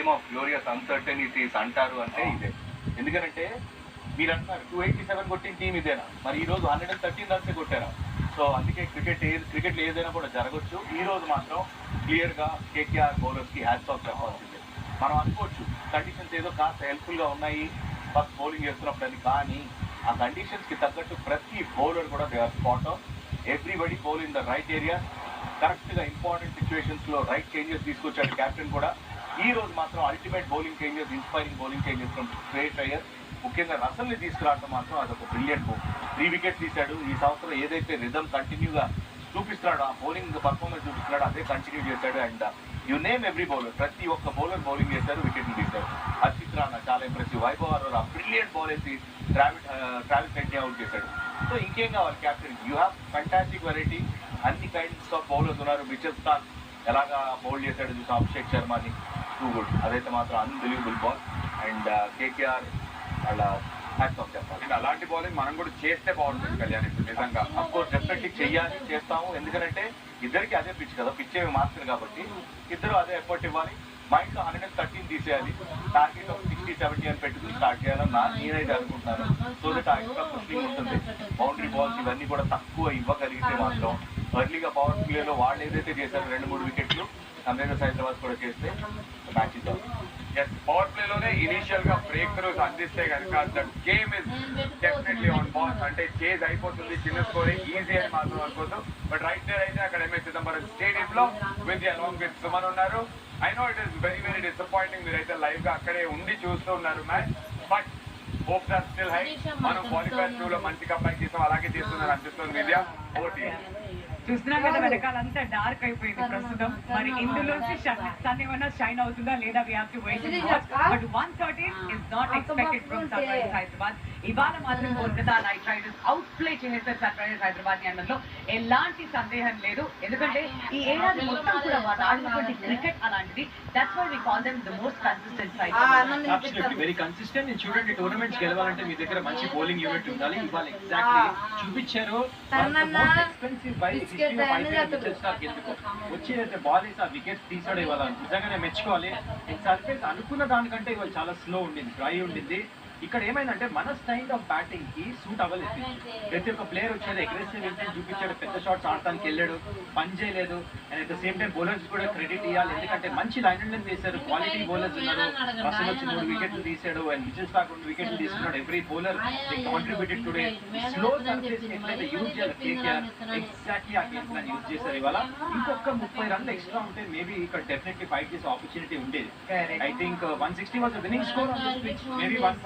Game of glorious uncertainties అంటారు అంటే ఇదే. ఎందుకంటే మీరు అంటారు టూ ఎయిటీ సెవెన్ కొట్టిన టీం ఇదేనా? మరి ఈ రోజు హండ్రెడ్ అండ్ థర్టీన్ రన్స్ కొట్టారా? సో అందుకే క్రికెట్ ఏది క్రికెట్ ఏదైనా కూడా జరగచ్చు. ఈ రోజు మాత్రం క్లియర్గా కేకేఆర్ బౌలర్స్కి ఆఫ్ చెప్పాల్సిందే మనం అనుకోవచ్చు కండిషన్స్ ఏదో కాస్త హెల్ప్ఫుల్గా ఉన్నాయి ఫస్ట్ బౌలింగ్ చేస్తున్నప్పుడు అని కానీ ఆ కండిషన్స్కి తగ్గట్టు ప్రతి బౌలర్ కూడా they are spot on everybody bowl in the right area కరెక్ట్గా ఇంపార్టెంట్ సిచ్యువేషన్స్లో రైట్ చేంజెస్ తీసుకొచ్చాడు కెప్టెన్ కూడా. ఈ రోజు మాత్రం ultimate bowling changes inspiring bowling changes from Shreyas Iyer ముఖ్యంగా రసల్ని తీసుకురావడం మాత్రం అదొక బ్రిలియంట్ మూవ్ త్రీ వికెట్స్ తీశాడు. ఈ సంవత్సరం ఏదైతే రిధమ్ కంటిన్యూగా చూపిస్తున్నాడో ఆ బౌలింగ్ పర్ఫార్మెన్స్ చూపిస్తున్నాడు అదే కంటిన్యూ చేశాడు. And you name every bowler ప్రతి ఒక్క బౌలర్ బౌలింగ్ చేశారు వికెట్లు తీశారు హర్షిత్ రాణా చాలా ఇంప్రెసివ్ వైభవ్ ఆ బ్రిలియంట్ బౌల్ వేసి ట్రావెల్ ట్రావిస్ హెడ్ని అవుట్ చేశాడు. సో ఇంకేం కావాలి captain you have fantastic variety అన్ని కైండ్స్ ఆఫ్ బౌలర్స్ ఉన్నారు. మిచెల్ స్టాన్ ఎలాగా బౌల్ చేశాడు చూసాం అభిషేక్ శర్మని. టూ గుడ్ అదైతే మాత్రం అన్బిలీవబుల్ బాల్ అండ్ కేకేఆర్ వాళ్ళ హ్యాట్స్ ఆఫ్ చెప్పాలి అండ్ అలాంటి బౌలింగ్ మనం కూడా చేస్తే బాగుంటుంది కళ్యాణ్. ఇప్పుడు నిజంగా అఫ్కోర్స్ డెఫినెట్లీ చెయ్యాలి చేస్తాము. ఎందుకంటే ఇద్దరికి అదే పిచ్ కదా. పిచ్ ఏమి మాస్టర్ కాబట్టి ఇద్దరు అదే ఎఫర్ట్ ఇవ్వాలి. మైండ్లో హండ్రెడ్ అండ్ థర్టీన్ తీసేయాలి. టార్గెట్ ఆఫ్ సిక్స్టీ సెవెంటీ అని పెట్టుకుని స్టార్ట్ చేయాలని నా నేనైతే అనుకుంటున్నాను. సో దట్ ఆ ఎక్స్ట్రా పుషింగ్ ఉంటుంది. బౌండరీ బాల్స్ ఇవన్నీ కూడా తక్కువ ఇవ్వగలిగితే మాత్రం ఎర్లీగా పవర్ ప్లేలో వాళ్ళు ఏదైతే చేశారో రెండు మూడు వికెట్లు సన్ రైజర్స్ హైదరాబాద్ కూడా చేస్తే మ్యాచ్ ఎస్ పవర్ ప్లే లోనే ఇనిషియల్గా బ్రేక్ త్రూస్ అందిస్తే కనుక the game is definitely on ball అంటే చేజ్ అయిపోతుంది చిన్న స్కోరింగ్ ఈజీ అని మాత్రం అనుకోదు బట్ రైట్ దేర్ అయితే అక్కడ ఎంఎస్ చిదంబరం స్టేడియం లో విత్ అలాంగ్ విత్ సుమన్ ఉన్నారు. I know it is very very disappointing మీరైతే లైవ్గా అక్కడే ఉండి చూస్తూ ఉన్నారు match but hopes are still high మనం క్వాలిఫైర్ టూ లో మంచి కంబ్యాక్ చేసాం. అలాగే చేస్తున్నారు అనిపిస్తుంది విద్య. ఓటీ చూస్తున్నాం కదా వెనకాలంతా డార్క్ అయిపోయింది ప్రస్తుతం. మరి ఇందులో సన్ ఏమన్నా షైన్ అవుతుందా లేదా we have to wait but one thirteen is not expected from Sunrisers Hyderabad ఇవాళ మాత్రం Kolkata Knight Riders outplay చేసేస్తారు సన్ రైజర్స్ హైదరాబాద్ అనడంలో ఎలాంటి సందేహం లేదు. ఎందుకంటే ఈ ఏడాది మొత్తం కూడా వాళ్ళు ఆడినటువంటి క్రికెట్ అలాంటిది. That's why we call them the most consistent side very consistent నేను చూడండి టోర్నమెంట్స్ గెలవాలంటే మీ దగ్గర మంచి బౌలింగ్ యూనిట్ ఉండాలి. ఇవాళ ఎగ్జాక్ట్లీ చూపించారు. ఎక్స్పెన్సివ్ బై వచ్చి అయితే బాల్ వేసి ఆ వికెట్స్ తీసాడు ఇవాళ. నిజంగానే మెచ్చుకోవాలి. సర్ఫేస్ అనుకున్న దానికంటే ఇవాళ చాలా స్లో ఉండింది డ్రై ఉండింది. ఇక్కడ ఏమైందంటే మన స్టైల్ ఆఫ్ బ్యాటింగ్కి సూట్ అవ్వలేదు. ప్రతి ఒక్క ప్లేయర్ వచ్చాడు అగ్రెసివ్ చూపించాడు పెద్ద షాట్స్ ఆడటానికి వెళ్ళాడు పని చేయలేదు and at the same time bowlers కూడా క్రెడిట్ ఇవ్వాలి ఎందుకంటే మంచి లైన్ అండ్ వేశారు క్వాలిటీ బౌలర్స్ ఉన్నారు. రసల్ వచ్చి మూడు వికెట్లు తీసాడు అండ్ విజయ్ స్టాక్ రెండు వికెట్లు తీసుకున్నాడు. Every bowler contributed today slow surface ఎట్లయితే యూజ్ చేయాలి కేకేఆర్ ఎగ్జాక్ట్లీ ఆ గేమ్ ప్లాన్ యూజ్ చేశారు ఇవాళ. ఇంకొక ముప్పై రన్లు ఎక్స్ట్రా ఉంటే మేబీ ఇక్కడ డెఫినెట్లీ ఫైట్ చేసే ఆపర్చునిటీ ఉండేది. I think one sixty was winning score maybe one